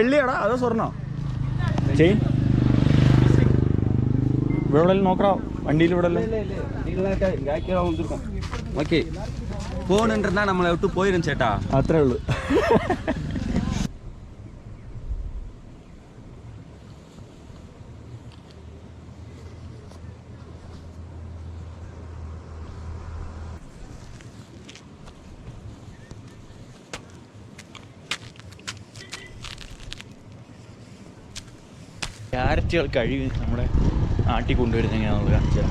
വെള്ളിയാടാ അതോ സ്വർണ്ണോ ചെയിൻ ഇവിടെ എവിടെയെങ്കിലും നോക്കണോ വണ്ടിയിൽ ഇവിടെ ஓகே போகணுன்றதா நம்மளை விட்டு போயிடும் சேட்டா അത്രേ ഉള്ളൂ ക്യാരറ്റുകൾ കഴുകി നമ്മുടെ നാട്ടിൽ കൊണ്ടുവരുന്നത് എങ്ങനെയാണെന്നുള്ളത് കാണിച്ചു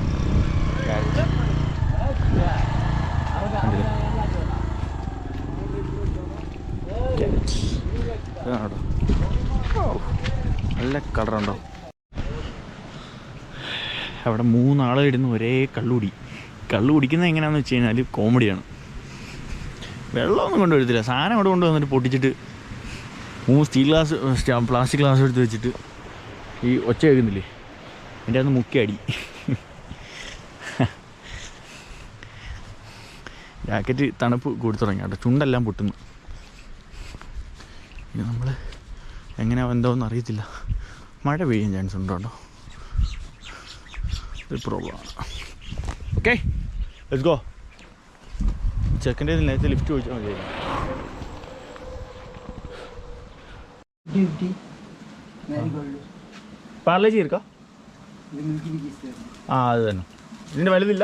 ക്യാരറ്റ് കണ്ടില്ലേ? ക്യാരറ്റ് ഇതാണോ നല്ല കളറുണ്ടോ അവിടെ മൂന്നാൾ ഇടുന്ന ഒരേ കള്ളുകുടി. കള്ളു കുടിക്കുന്നത് എങ്ങനെയാണെന്ന് വെച്ച് കഴിഞ്ഞാൽ കോമഡിയാണ് വെള്ളമൊന്നും കൊണ്ടുവരത്തില്ല. സാധനം അവിടെ കൊണ്ടുവന്നിട്ട് പൊട്ടിച്ചിട്ട് മൂന്ന് സ്റ്റീൽ ഗ്ലാസ് പ്ലാസ്റ്റിക് ഗ്ലാസ് എടുത്ത് വെച്ചിട്ട് ഈ ഒച്ച കേൾക്കുന്നില്ലേ? എന്റെ അന്ന് മുക്കി അടി. ജാക്കറ്റ് തണുപ്പ് കൂടി തുടങ്ങി കേട്ടോ. ചുണ്ടെല്ലാം പൊട്ടുന്നു. ഇനി നമ്മൾ എങ്ങനെ എന്തോന്ന് അറിയത്തില്ല. മഴ പെയ്യാൻ ചാൻസ് ഉണ്ടോ കേട്ടോ. ഒരു പ്രോബ്ലമാണ് ഓക്കെ ലെറ്റ്സ് ഗോ ചെക്കന്റെ നേരത്തെ ലിഫ്റ്റ് ചോദിച്ചാൽ മതി പാർലേജ് ചേർക്കാ ആ അത് തന്നെ. ഇതിന്റെ വലുതില്ല?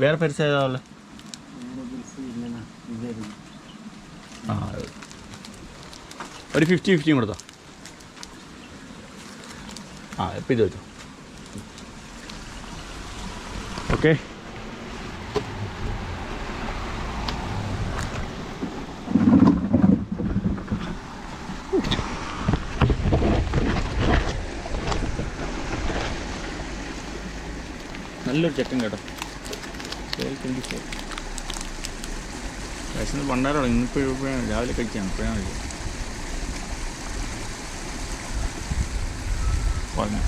വേറെ പരിസ ഏതാ ഉള്ളത് ആ. ഒരു ഫിഫ്റ്റി ഫിഫ്റ്റിയും കൊടുത്തോ? ആ ഇപ്പം ഇത് വെച്ചോ. ഓക്കെ. നല്ലൊരു ചെക്കൻ കേട്ടോ. ട്വൽവ് ഫോർ വിശന്ന് പണ്ടാരോ ഇന്നിപ്പോൾ ഇപ്പോഴാണ്. രാവിലെ കഴിക്കുകയാണ് ഇപ്പോഴാണ് കഴിക്കുക. പറഞ്ഞു.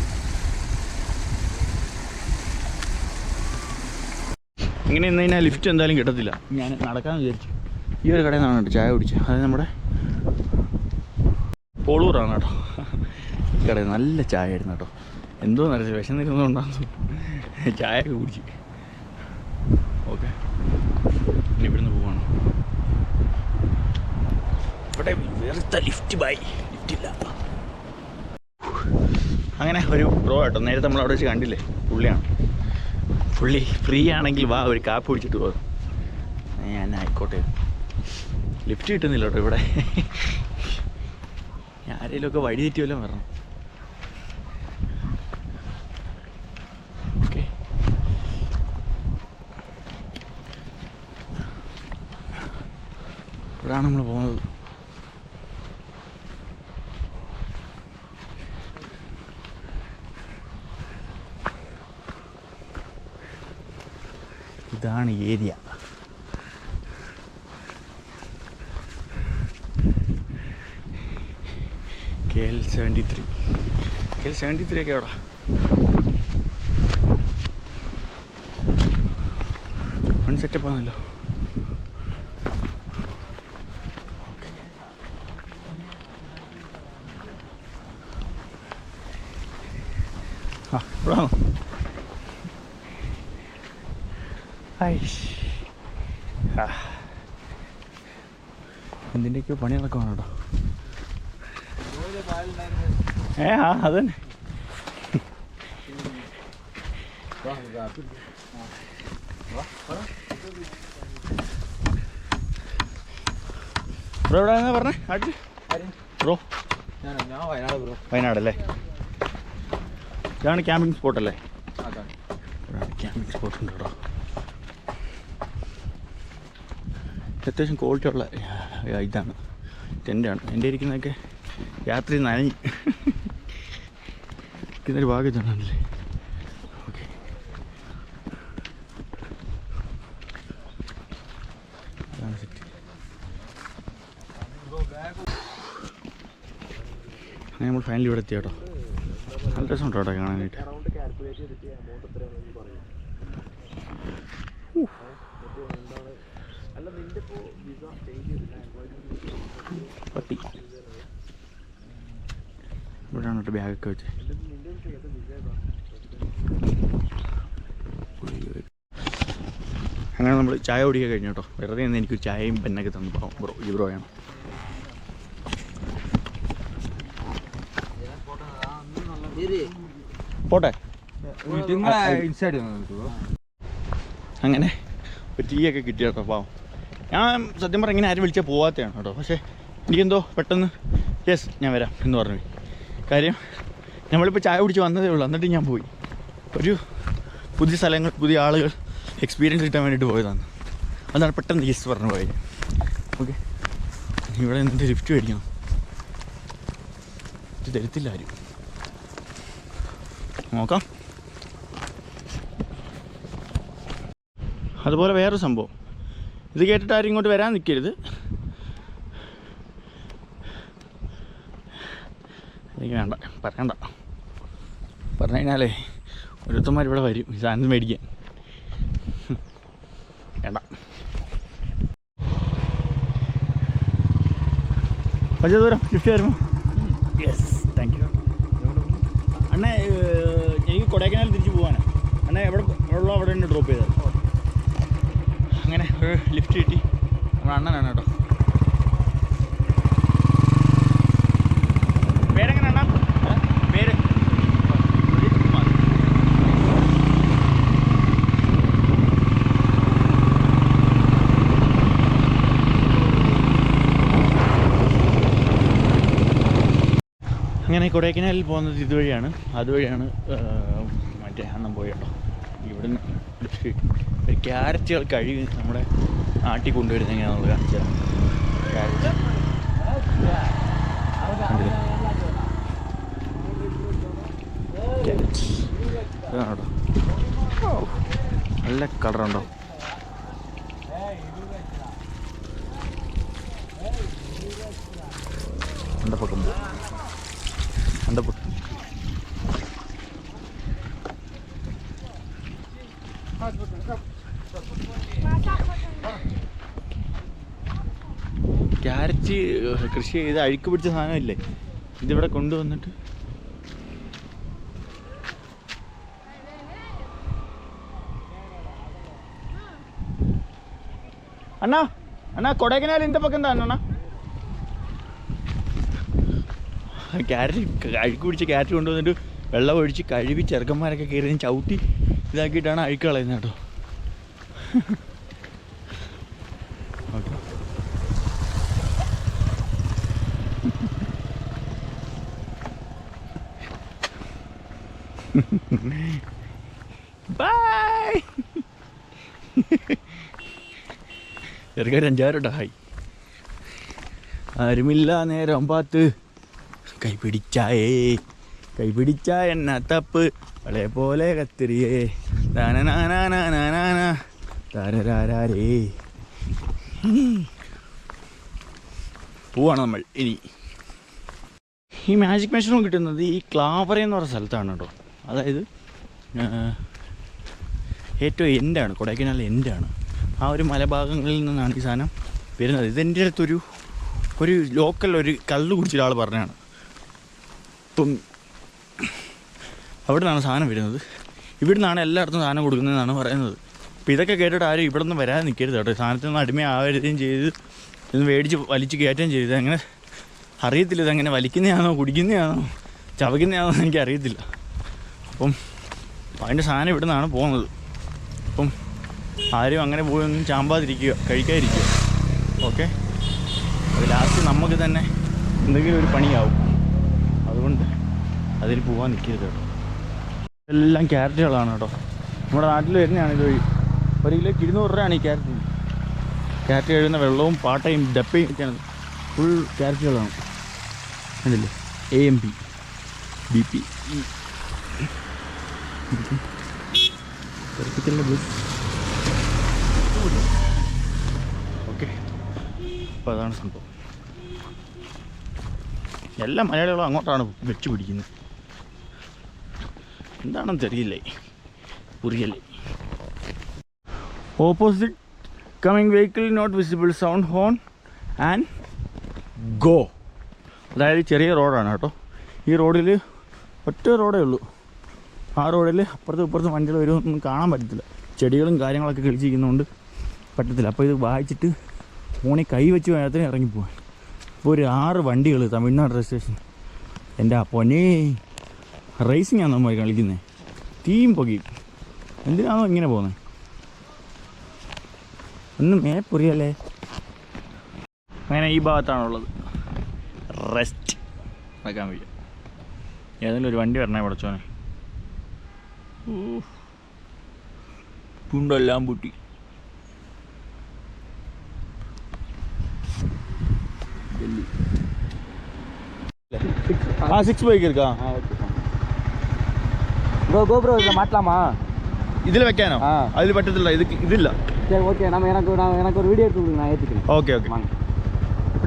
ഇങ്ങനെ ഇന്ന് കഴിഞ്ഞാൽ ലിഫ്റ്റ് എന്തായാലും കിട്ടത്തില്ല. ഞാൻ നടക്കാൻ വിചാരിച്ചു. ഈ ഒരു കടയിൽ നിന്നാണ് കേട്ടോ ചായ കുടിച്ചത് അത് നമ്മുടെ പോളൂറാണ് കേട്ടോ. ഈ കടയിൽ നല്ല ചായ ആയിരുന്നു കേട്ടോ. എന്തോ നിറച്ച് വിശന്നിരുന്നതുകൊണ്ടാണ് ചായ ഒക്കെ കുടിച്ച്. ഓക്കെ. ഇനി ഇവിടുന്ന് പോവാണ്. ഇവിടെ വെറുത്ത ലിഫ്റ്റ് ബൈ ലിഫ്റ്റില്ല അങ്ങനെ ഒരു പ്രോ കേട്ടോ നേരത്തെ നമ്മൾ അവിടെ വെച്ച് കണ്ടില്ലേ? പുള്ളിയാണ്. പുള്ളി ഫ്രീ ആണെങ്കിൽ വാ ഒരു കാപ്പ് കുടിച്ചിട്ട് പോകും ഞാൻ ആയിക്കോട്ടെ. ലിഫ്റ്റ് കിട്ടുന്നില്ല കേട്ടോ ഇവിടെ. ആരെങ്കിലുമൊക്കെ വഴി തെറ്റിയല്ലോ പറഞ്ഞു ഇവിടാണ് നമ്മൾ പോകുന്നത്. ഇതാണ് area. K L seventy three. K L seventy three ഒക്കെ എവിടെ? വൺ സെറ്റപ്പ് ആണല്ലോ ആ ഇവിടാണോ ഐഷ് ആ എന്തിന്റെയൊക്കെയോ പണി നടക്കുവാണ് കേട്ടോ ഏ ആ അതന്നെ. ബ്രോ എവിടെ പറഞ്ഞേ? ബ്രോ. ഞാൻ വയനാട് ബ്രോ. വയനാടല്ലേ? ഇതാണ് ക്യാമ്പിംഗ് സ്പോട്ട് അല്ലേ? ഇവിടെയാണ് ക്യാമ്പിംഗ് സ്പോട്ട് ഉണ്ട് കേട്ടോ അത്യാവശ്യം ക്വാളിറ്റി ഉള്ള ഇതാണ്. ടെന്റാണ്. എന്റെ ഇരിക്കുന്നതൊക്കെ രാത്രി നനഞ്ഞ്. ഇരിക്കുന്നൊരു ഭാഗ്യം ഇതാണല്ലേ ഓക്കെ. അതാണ് സെറ്റ് നമ്മൾ ഫൈനലി ഇവിടെ എത്തി കേട്ടോ നല്ല രസമുണ്ട് അവിടെ കാണാനായിട്ട്? പട്ടി. ഇവിടെയാണ് കേട്ടോ ബാഗൊക്കെ വെച്ച്. അങ്ങനെ നമ്മൾ ചായ കുടിക്കാൻ കഴിഞ്ഞു കേട്ടോ. വെറുതെ എന്ന് എനിക്ക് ചായയും പെന്നൊക്കെ തന്നു. ബ്രോ ഈ ബ്രോയാണ്. പോട്ടെ. ഇൻസൈഡ് അങ്ങനെ ഒരു ടീ ഒക്കെ കിട്ടി കേട്ടോ പാവം. ഞാൻ സത്യം പറഞ്ഞാൽ ഇങ്ങനെ ആരും വിളിച്ചാൽ പോവാത്തതാണ് കേട്ടോ. പക്ഷേ എനിക്കെന്തോ പെട്ടെന്ന് യെസ് ഞാൻ വരാം എന്ന് പറഞ്ഞു. കാര്യം നമ്മളിപ്പോൾ ചായ കുടിച്ച് വന്നതേ ഉള്ളൂ. എന്നിട്ട് ഞാൻ പോയി. ഒരു പുതിയ സ്ഥലങ്ങൾ പുതിയ ആളുകൾ എക്സ്പീരിയൻസ് കിട്ടാൻ വേണ്ടിയിട്ട് പോയതാണ്. അതാണ് പെട്ടെന്ന് യെസ് പറഞ്ഞു പോയത് ഓക്കെ. ഇവിടെ നിന്നിട്ട് ലിഫ്റ്റ് മേടിക്കണം. ഇത് തരത്തില്ല ആരും. നോക്കാം. അതുപോലെ വേറൊരു സംഭവം. ഇത് കേട്ടിട്ട് ആരും ഇങ്ങോട്ട് വരാൻ നിൽക്കരുത് എനിക്ക് വേണ്ട പറയണ്ട. പറഞ്ഞു കഴിഞ്ഞാലേ ഓരോരുത്തന്മാർ ഇവിടെ വരും ഈ സാധനം മേടിക്കാൻ. വേണ്ട. പക്ഷേ ദൂരം ലിഫ്റ്റ് വരുമോ? യെസ് താങ്ക് യു അണ്ണ കൊടൈക്കനാൽ തിരിച്ച് പോകാനാണ് അങ്ങനെ എവിടെ ഉള്ള അവിടെ തന്നെ ഡ്രോപ്പ് ചെയ്തത്. അങ്ങനെ ഒരു ലിഫ്റ്റ് കിട്ടി. നമ്മുടെ അണ്ണനാണ് കേട്ടോ. പേരെങ്ങനെ അണ്ണാ പേര് സുജിത് കുമാർ. അങ്ങനെ കൊടൈക്കനാലിൽ പോകുന്നത് ഇതുവഴിയാണ്. അതുവഴിയാണ് മറ്റേ അണ്ണം പോയി കേട്ടോ. ഇവിടുന്ന് ഒരു ക്യാരറ്റുകൾ കഴുകി നമ്മുടെ നാട്ടിൽ കൊണ്ടുവരുന്ന എങ്ങനെയാണെന്നുള്ളത് കാണിച്ചു തരാം. ക്യാരറ്റ്. നല്ല കളറുണ്ടോ അണ്ടപ്പക്കം ക്യാരറ്റ് കൃഷി ചെയ്ത് അഴുക്ക് പിടിച്ച സാധനമില്ലേ? ഇതിവിടെ കൊണ്ടുവന്നിട്ട്. അണ്ണാ അണ്ണാ കൊടൈക്കനാൽ ഇന്ത പക്കം എന്താ അണ്ണാ? ക്യാരറ്റ് അഴുക്ക് പിടിച്ച ക്യാരറ്റ് കൊണ്ടുവന്നിട്ട് വെള്ളം ഒഴിച്ച് കഴുകി ചെറുക്കന്മാരൊക്കെ കയറി ചവിട്ടി. ഇതാക്കിയിട്ടാണ് അഴുക്ക് കളയുന്നത് കേട്ടോ. ഓക്കെ. ഹായ് ആരുമില്ല നേരം പാത്ത്. കൈപിടിച്ചായേ കൈപിടിച്ച എന്ന തപ്പ്. വളെ പോലെ കത്തിരിയേ താനനാനാനാനാനാ താരരാരേ പോവാണ് നമ്മൾ ഇനി. ഈ മാജിക് മെഷീനും കിട്ടുന്നത് ഈ ക്ലാവറ എന്ന് പറഞ്ഞ സ്ഥലത്താണ് കേട്ടോ. അതായത് ഏറ്റവും എൻഡാണ് കൊടൈക്കനാൽ എൻഡാണ് ആ ഒരു മലഭാഗങ്ങളിൽ നിന്നാണ് ഈ സാധനം വരുന്നത്. ഇതെന്റെ അടുത്തൊരു ഒരു ലോക്കൽ ഒരു കള്ള് കുടിച്ചൊരാൾ പറഞ്ഞാണ് ഇപ്പം അവിടെ നിന്നാണ് സാധനം വരുന്നത്. ഇവിടെ നിന്നാണ് എല്ലായിടത്തും സാധനം കൊടുക്കുന്നതെന്നാണ് പറയുന്നത്. അപ്പോൾ ഇതൊക്കെ കേട്ടിട്ട് ആരും ഇവിടെ നിന്ന് വരാതെ നിൽക്കരുത് കേട്ടോ. സാധനത്തിൽ നിന്ന് അടിമയാവരുകയും ചെയ്ത് ഇന്ന് മേടിച്ച് വലിച്ച് കയറ്റുകയും ചെയ്ത് അങ്ങനെ അറിയത്തില്ല ഇതങ്ങനെ വലിക്കുന്നതാണോ കുടിക്കുന്നതാണോ ചവയ്ക്കുന്നതാണോ എനിക്ക് അറിയത്തില്ല. അപ്പം അതിന്റെ സാധനം ഇവിടെ നിന്നാണ് പോകുന്നത്. അപ്പം ആരും അങ്ങനെ പോയൊന്നും ചാമ്പാതിരിക്കുക കഴിക്കാതിരിക്കുക. ഓക്കെ? അത് ലാസ്റ്റ് നമുക്ക് തന്നെ എന്തെങ്കിലും ഒരു പണിയാവും. അതുകൊണ്ട് അതിൽ പോകാൻ നിൽക്കരുത് കേട്ടോ. എല്ലാം ക്യാരറ്റുകളാണ് കേട്ടോ. നമ്മുടെ നാട്ടിൽ വരുന്നതാണ് ഇത് വഴി. ഒരു കിലോയ്ക്ക് ഇരുന്നൂറ് രൂപയാണ് ഈ ക്യാരറ്റ്. ക്യാരറ്റ് കഴിയുന്ന വെള്ളവും പാട്ടയും ഡപ്പയും ഒക്കെയാണ്. ഫുൾ ക്യാരറ്റുകളാണ്. കണ്ടില്ലേ? A M P B P okay. അപ്പോൾ അതാണ് സംഭവം. എല്ലാ മലയാളികളും അങ്ങോട്ടാണ് വെച്ച് പിടിക്കുന്നത്. എന്താണെന്ന് തെരിയില്ലേ പുറിയല്ലേ opposite coming vehicle not visible sound horn and go അതായത് ചെറിയ റോഡാണ് കേട്ടോ. ഈ റോഡിൽ ഒറ്റ റോഡേ ഉള്ളൂ. ആ റോഡിൽ അപ്പുറത്തും ഇപ്പുറത്തും വണ്ടികൾ വരുമൊന്നും കാണാൻ പറ്റത്തില്ല. ചെടികളും കാര്യങ്ങളൊക്കെ കളിച്ചിരിക്കുന്നതുകൊണ്ട് പറ്റത്തില്ല. അപ്പോൾ ഇത് വായിച്ചിട്ട് ഫോണിൽ കൈ വെച്ച് വേണത്തിന് ഇറങ്ങിപ്പോവാൻ ഇപ്പോൾ ഒരു ആറ് വണ്ടികൾ തമിഴ്നാട് രജിസ്ട്രേഷൻ എന്റെ ആ റേസിംഗ് ആണ് നമ്മൾ കളിക്കുന്നത് തീയും പുകയും എന്തിനാണോ ഇങ്ങനെ പോകുന്നത് ഒന്ന് മേപ്പൊറിയല്ലേ അങ്ങനെ ഈ ഭാഗത്താണുള്ളത്. റെസ്റ്റ് വയ്ക്കാൻ വയ്യ. ഏതെങ്കിലും ഒരു വണ്ടി വരണേ പഠിച്ചോനെ പുണ്ടെല്ലാം പൂട്ടി. ആ സിക്സ് ബൈക്ക് എടുക്കാം. ഓക്കെ ப்ரோ கோப்ரோ இதில் மாட்டலாமா இதில் வைக்கானோ ஆ. அதில் பட்டதில்ல இதுக்கு இது இல்லை சரி ஓகே நம்ம எனக்கு நான் எனக்கு ஒரு வீடியோ எடுத்து கொடுங்க நான் ஏற்றிக்கிறேன் ഓക്കെ ഓക്കെ வாங்க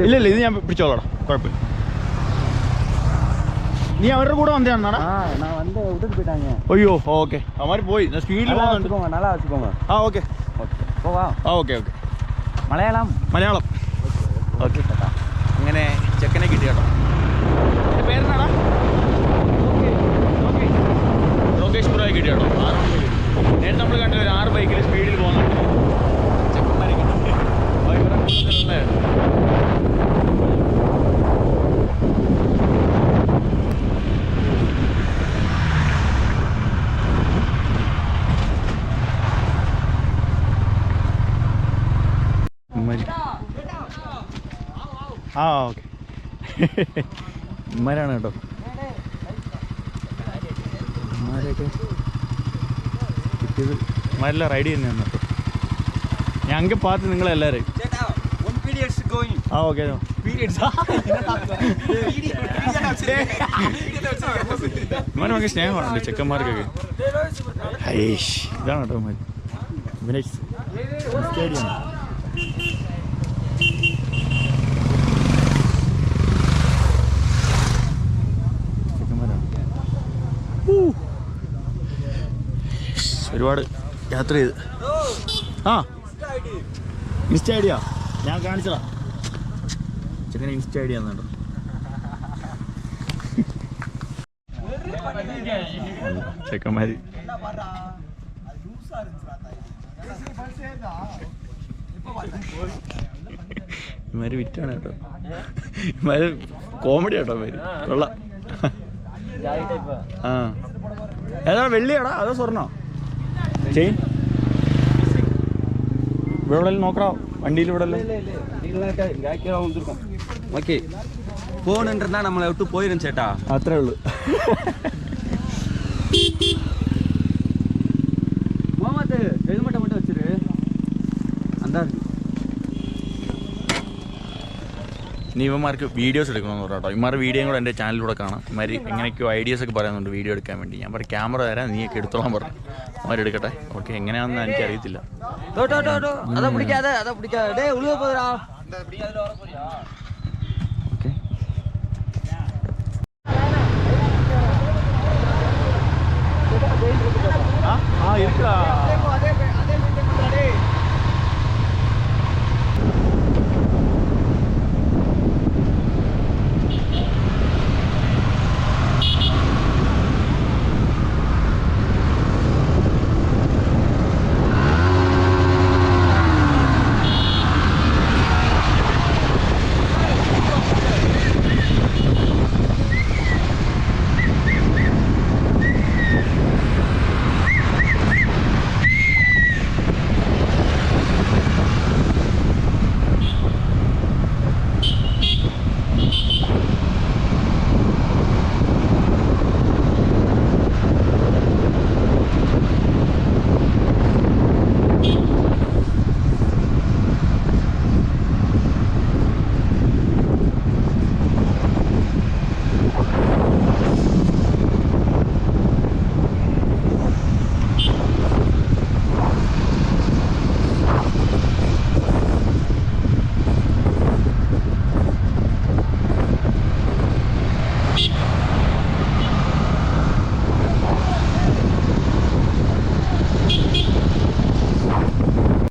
ഇല്ല ഇല്ല ഇത് ഞാൻ പിടിച്ചോളാം കുഴപ്പമില്ല നീ അവരുടെ കൂടെ വന്നതാണെന്നാടാ ஆ நான் வந்து விட்டுட்டு போயிட்டாங்க അയ്യോ ഓക്കെ അവന്മാർ പോയി ഞാൻ സ്പീഡിൽ நல்லா പോകുന്നുണ്ട് வச்சுக்கோங்க நல்லா வச்சுக்கோங்க ആ ഓക്കെ ஓகே போவா ആ okay okay Malayalam Malayalam okay അങ്ങനെ ചെക്കനെ കിട്ടി കിട്ടി കേട്ടോ ആറ് നേരത്തെ നമ്മൾ കണ്ട ഒരു ആറ് ബൈക്കിൽ സ്പീഡിൽ പോകുന്നുണ്ട് ചെക്കന്മാരെ കിട്ടി ആ, ഇവരുടെ കൂട്ടത്തിലുള്ളതാണ്. ഇമ്മാരി. ആ ഓക്കെ. ഇമ്മരാണ് കേട്ടോ. കിട്ടിയത് കിട്ടിയത് മല്ല റൈഡ് ചെയ്യുന്ന ഞങ്ങൾക്ക് പാത്ത് നിങ്ങളെല്ലാവരും ആ ഓക്കെ ഇവനൊക്കെ സ്നേഹമാണല്ലോ ചെക്കന്മാർക്കൊക്കെ. ഹൈഷ് ഇതാണ് കേട്ടോ ഇവനെ. സ്റ്റേഡിയം ഒരുപാട് യാത്ര ചെയ്ത്. ആ. ഇൻസ്റ്റ ഐഡിയ. ഞാൻ കാണിച്ചതാ. ചെക്കനെ ഇൻസ്റ്റ ഐഡിയ കേട്ടോ. ചെക്കന്മാര്. ഇമാര് വിറ്റാണ് കേട്ടോ. ഇമാര് കോമഡി കേട്ടോ ഇമാര് കൊള്ളാം. ആ. ഏതാ വെള്ളിയാടാ അതോ സ്വർണോ? ചെയിൻ ഇവിടെ എവിടെയെങ്കിലും നോക്കടാ വണ്ടിയിൽ ഇവിടെ എല്ലാം ஓகே போகணுன்றதா நம்மளை விட்டு போயிடும் சேட்டா അത്രേ ഇനി ഇവന്മാർക്ക് വീഡിയോസ് എടുക്കണമെന്ന് പറഞ്ഞു കേട്ടോ. ഇമാർ വീഡിയോയും കൂടെ എന്റെ ചാനലിലൂടെ കാണാം. ഇമാര് എങ്ങനെയൊക്കെയോ ഐഡിയസ് ഒക്കെ പറയുന്നുണ്ട് വീഡിയോ എടുക്കാൻ വേണ്ടി. ഞാൻ പറയും ക്യാമറ തരാം നീയൊക്കെ എടുത്തോളാൻ പറഞ്ഞു അവന്മാർ എടുക്കട്ടെ. ഓക്കെ എങ്ങനെയാണെന്ന് എനിക്കറിയത്തില്ല.